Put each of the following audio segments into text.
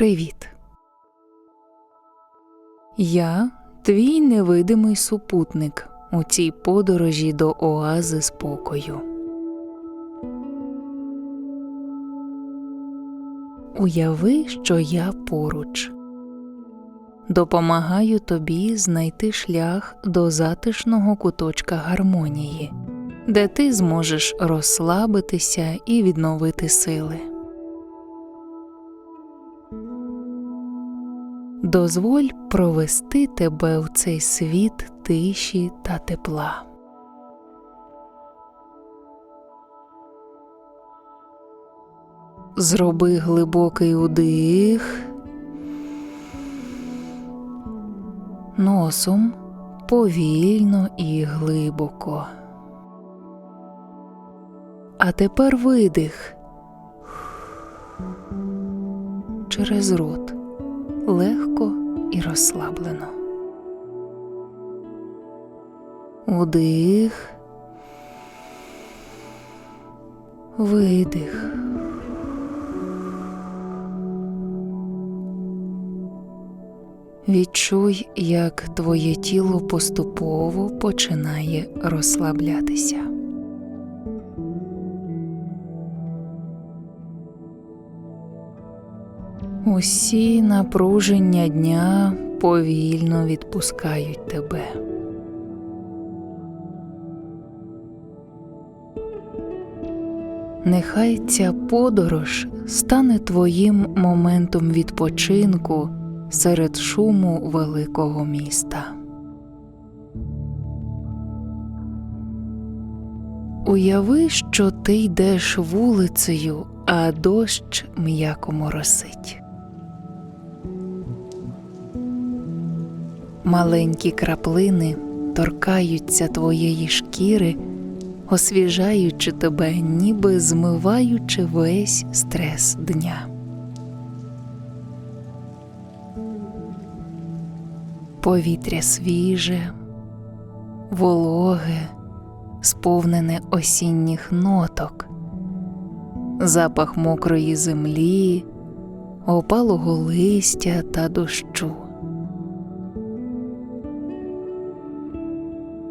Привіт. Я твій невидимий супутник у цій подорожі до оази спокою. Уяви, що я поруч. Допомагаю тобі знайти шлях до затишного куточка гармонії, де ти зможеш розслабитися і відновити сили. Дозволь провести тебе в цей світ тиші та тепла. Зроби глибокий удих носом повільно і глибоко. А тепер видих через рот легко і розслаблено. Удих, видих. Відчуй, як твоє тіло поступово починає розслаблятися. Усі напруження дня повільно відпускають тебе. Нехай ця подорож стане твоїм моментом відпочинку серед шуму великого міста. Уяви, що ти йдеш вулицею, а дощ м'яко моросить. Маленькі краплини торкаються твоєї шкіри, освіжаючи тебе, ніби змиваючи весь стрес дня. Повітря свіже, вологе, сповнене осінніх ноток, запах мокрої землі, опалого листя та дощу.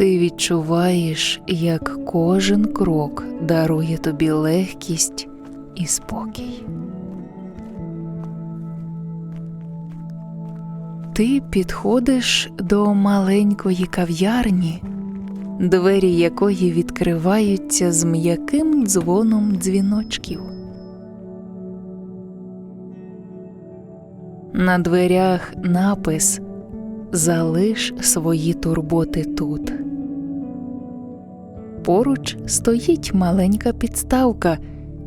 Ти відчуваєш, як кожен крок дарує тобі легкість і спокій. Ти підходиш до маленької кав'ярні, двері якої відкриваються з м'яким дзвоном дзвіночків. На дверях напис Залиш свої турботи тут. Поруч стоїть маленька підставка,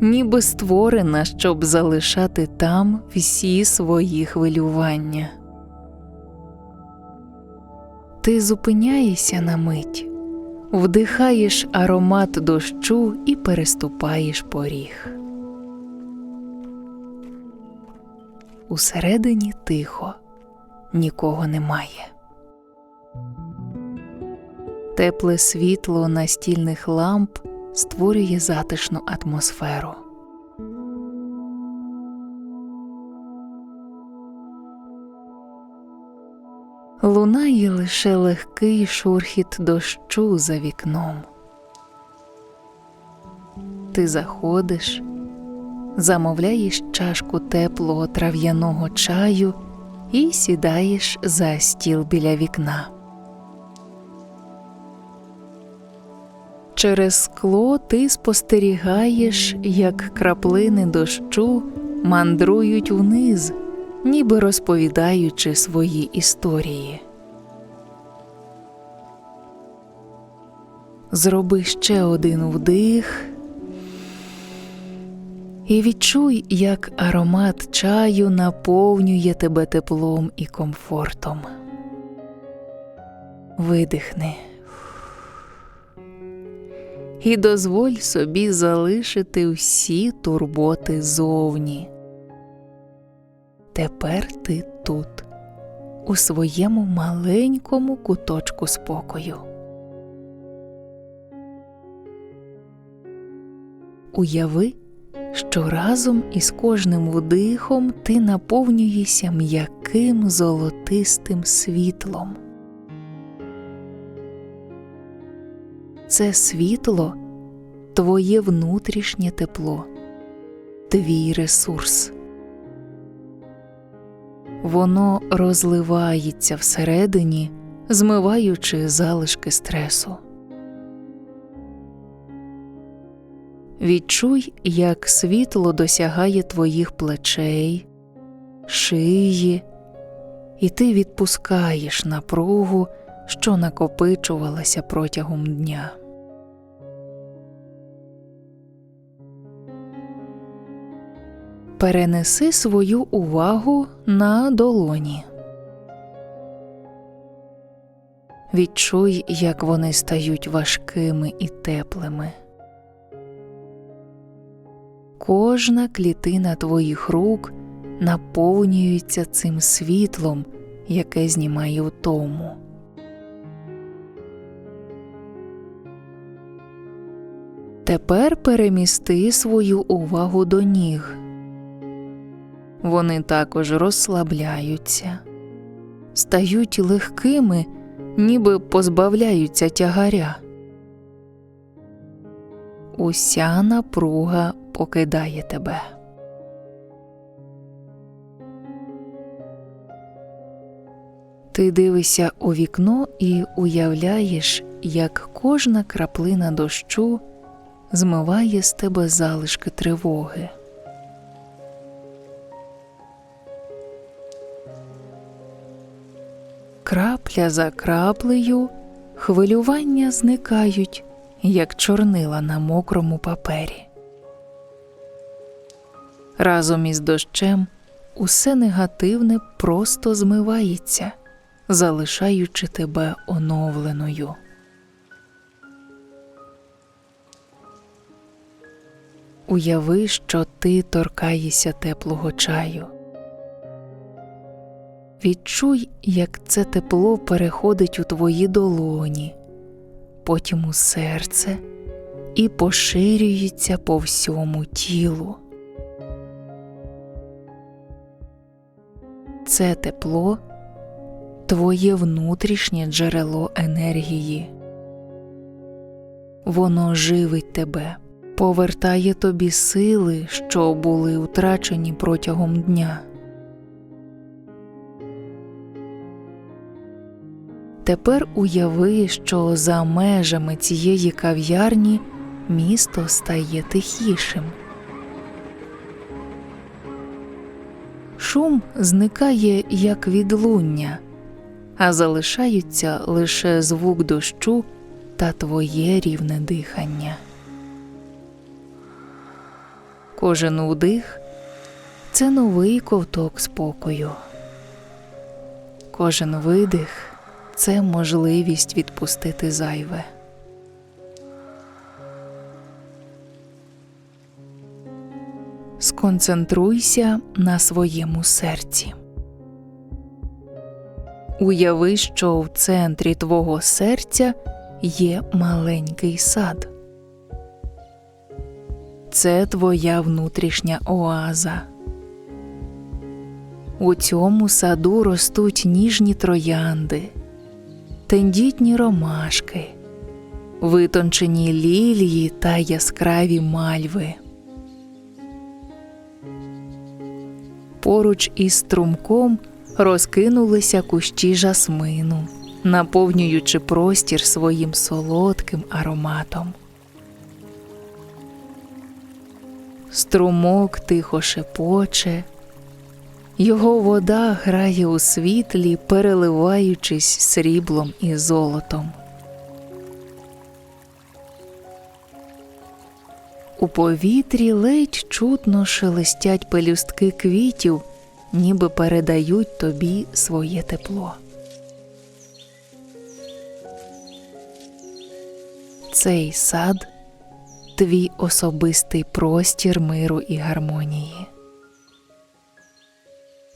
ніби створена, щоб залишати там всі свої хвилювання. Ти зупиняєшся на мить, вдихаєш аромат дощу і переступаєш поріг. Усередині тихо, нікого немає. Тепле світло настільних ламп створює затишну атмосферу. Лунає лише легкий шурхіт дощу за вікном. Ти заходиш, замовляєш чашку теплого трав'яного чаю і сідаєш за стіл біля вікна. Через скло ти спостерігаєш, як краплини дощу мандрують вниз, ніби розповідаючи свої історії. Зроби ще один вдих і відчуй, як аромат чаю наповнює тебе теплом і комфортом. Видихни і дозволь собі залишити всі турботи зовні. Тепер ти тут, у своєму маленькому куточку спокою. Уяви, що разом із кожним вдихом ти наповнюєшся м'яким золотистим світлом. Це світло твоє внутрішнє тепло, твій ресурс. Воно розливається всередині, змиваючи залишки стресу. Відчуй, як світло досягає твоїх плечей, шиї, і ти відпускаєш напругу, що накопичувалася протягом дня. Перенеси свою увагу на долоні. Відчуй, як вони стають важкими і теплими. Кожна клітина твоїх рук наповнюється цим світлом, яке знімає втому. Тепер перемісти свою увагу до ніг. Вони також розслабляються, стають легкими, ніби позбавляються тягаря. Уся напруга покидає тебе. Ти дивишся у вікно і уявляєш, як кожна краплина дощу змиває з тебе залишки тривоги. Крапля за краплею хвилювання зникають, як чорнила на мокрому папері. Разом із дощем усе негативне просто змивається, залишаючи тебе оновленою. Уяви, що ти торкаєшся теплого чаю. Відчуй, як це тепло переходить у твої долоні, потім у серце і поширюється по всьому тілу. Це тепло твоє внутрішнє джерело енергії. Воно живить тебе, повертає тобі сили, що були втрачені протягом дня. Тепер уяви, що за межами цієї кав'ярні місто стає тихішим. Шум зникає як відлуння, а залишаються лише звук дощу та твоє рівне дихання. Кожен вдих це новий ковток спокою. Кожен видих це можливість відпустити зайве. Сконцентруйся на своєму серці. Уяви, що в центрі твого серця є маленький сад. Це твоя внутрішня оаза. У цьому саду ростуть ніжні троянди, тендітні ромашки, витончені лілії та яскраві мальви. Поруч із струмком розкинулися кущі жасмину, наповнюючи простір своїм солодким ароматом. Струмок тихо шепоче, його вода грає у світлі, переливаючись сріблом і золотом. У повітрі ледь чутно шелестять пелюстки квітів, ніби передають тобі своє тепло. Цей сад твій особистий простір миру і гармонії.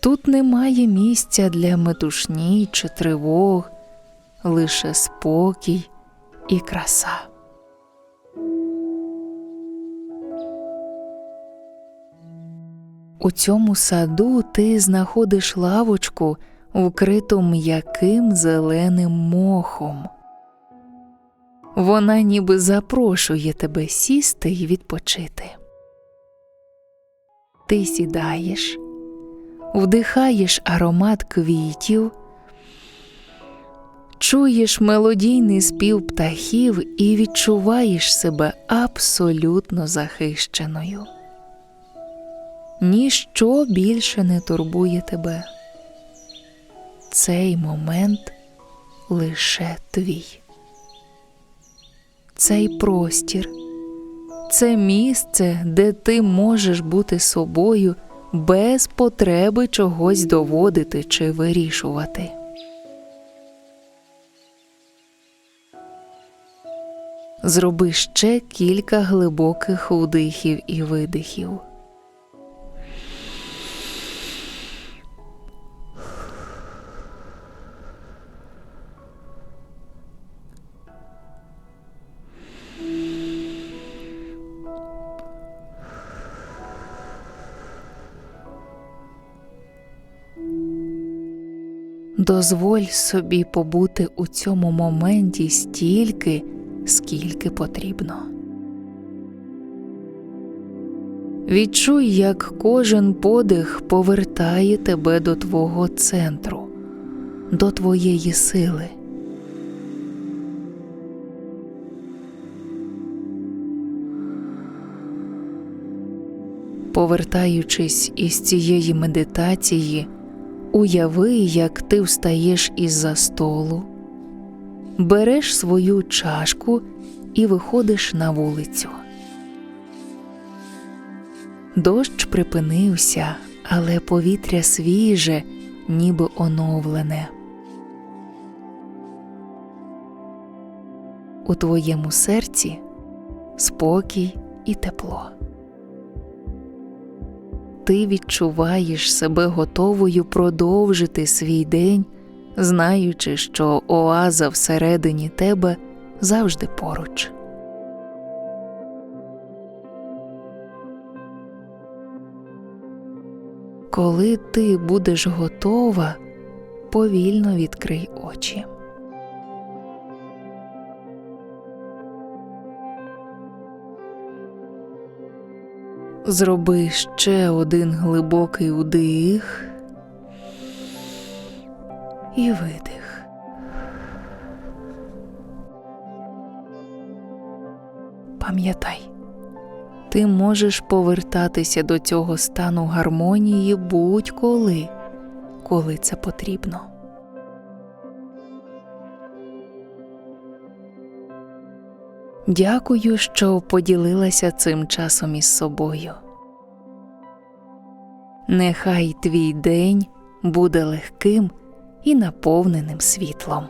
Тут немає місця для метушні чи тривог, лише спокій і краса. У цьому саду ти знаходиш лавочку, вкриту м'яким зеленим мохом. Вона ніби запрошує тебе сісти і відпочити. Ти сідаєш, вдихаєш аромат квітів, чуєш мелодійний спів птахів і відчуваєш себе абсолютно захищеною. Ніщо більше не турбує тебе. Цей момент лише твій. Цей простір, це місце, де ти можеш бути собою без потреби чогось доводити чи вирішувати. Зроби ще кілька глибоких вдихів і видихів. Дозволь собі побути у цьому моменті стільки, скільки потрібно. Відчуй, як кожен подих повертає тебе до твого центру, до твоєї сили. Повертаючись із цієї медитації, уяви, як ти встаєш із-за столу, береш свою чашку і виходиш на вулицю. Дощ припинився, але повітря свіже, ніби оновлене. У твоєму серці спокій і тепло. Ти відчуваєш себе готовою продовжити свій день, знаючи, що оаза всередині тебе завжди поруч. Коли ти будеш готова, повільно відкрий очі. Зроби ще один глибокий вдих і видих. Пам'ятай, ти можеш повертатися до цього стану гармонії будь-коли, коли це потрібно. Дякую, що поділилася цим часом із собою. Нехай твій день буде легким і наповненим світлом.